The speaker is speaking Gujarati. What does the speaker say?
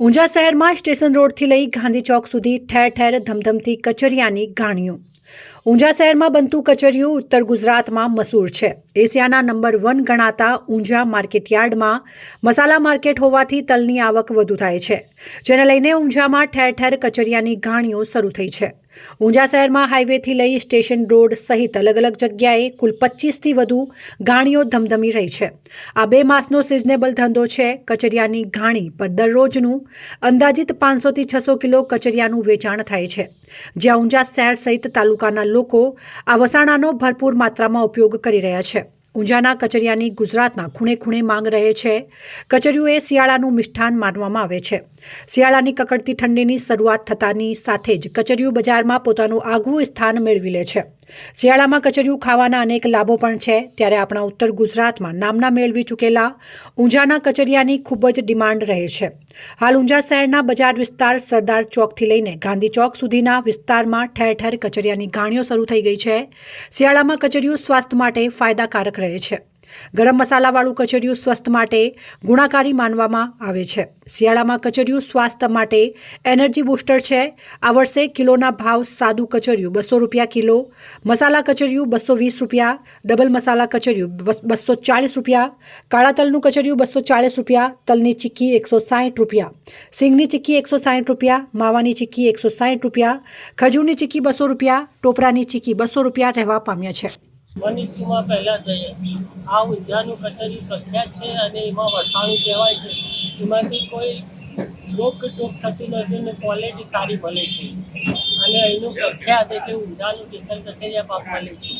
ઊંઝા શહેરમાં સ્ટેશન રોડથી લઈ ગાંધી ચોક સુધી ઠેર ઠેર ધમધમતી કચરિયાની ગાણીઓ. ઊંઝા શહેરમાં બનતું કચરિયું ઉત્તર ગુજરાતમાં મશહૂર છે. એશિયાના નંબર વન ગણાતા ઊંઝા માર્કેટયાર્ડમાં મસાલા માર્કેટ હોવાથી તલની આવક વધુ થાય છે, જેને લઈને ઊંઝામાં ઠેર ઠેર કચરિયાની ગાણીઓ શરૂ થઈ છે. ઊંઝા શહેરમાં હાઈવેથી લઈ સ્ટેશન રોડ સહિત અલગ અલગ જગ્યાએ કુલ પચીસથી વધુ ગાણીઓ ધમધમી રહી છે. આ બે માસનો સિઝનેબલ ધંધો છે કચરિયાની ઘાણી પર દરરોજનું અંદાજિત પાંચસોથી છસો કિલો કચરિયાનું વેચાણ થાય છે. જ્યાં ઊંઝા શહેર સહિત તાલુકાના લોકો આ વસાણાનો ભરપૂર માત્રામાં ઉપયોગ કરી રહ્યા છે. ઊંઝાના કચરિયાની ગુજરાતના ખૂણે ખૂણે માંગ રહે છે. કચરિયું એ શિયાળાનું મિષ્ઠાન માનવામાં આવે છે. શિયાળાની કકડતી ઠંડીની શરૂઆત થતાની સાથે જ કચરિયું બજારમાં પોતાનું આગવું સ્થાન મેળવી લે છે. શિયાળામાં કચરિયું ખાવાના અનેક લાભો પણ છે. ત્યારે આપણા ઉત્તર ગુજરાતમાં નામના મેળવી ચૂકેલા ઊંઝાના કચરિયાની ખૂબ જ ડિમાન્ડ રહે છે. હાલ ઊંઝા શહેરના બજાર વિસ્તાર સરદાર ચોકથી લઈને ગાંધી ચોક સુધીના વિસ્તારમાં ઠેર ઠેર કચરિયાની ગાણીઓ શરૂ થઈ ગઈ છે. શિયાળામાં કચરિયું સ્વાસ્થ્ય માટે ફાયદાકારક રહે છે. ગરમ મસાલાવાળું કચરિયું સ્વસ્થ માટે ગુણાકારી માનવામાં આવે છે. શિયાળામાં કચરિયું સ્વાસ્થ્ય માટે એનર્જી બૂસ્ટર છે. આ વર્ષે કિલોના ભાવ સાદું કચરિયું બસો રૂપિયા કિલો, મસાલા કચરિયું બસો વીસ રૂપિયા, ડબલ મસાલા કચરિયું બસો ચાળીસ રૂપિયા, કાળા તલનું કચરિયું બસો ચાળીસ રૂપિયા, તલની ચીક્કી એકસો સાઠ રૂપિયા, સિંગની ચીક્કી એકસો સાઠ રૂપિયા, માવાની ચીક્કી એકસો સાઠ રૂપિયા, ખજૂરની ચીક્કી બસો રૂપિયા, ટોપરાની ચીક્કી બસો રૂપિયા રહેવા પામ્યા છે. મનીષ પહેલા જઈએ આ ઊંઝાનું કચેરી પ્રખ્યાત છે અને એમાં વસાણું કહેવાય છે. એમાંથી કોઈ લોક ટોક થતી નથી અને ક્વોલિટી સારી મળે છે. અને એનું પ્રખ્યાત એટલે ઊંઝાનું કેસર કચેરી પાક મળે છે.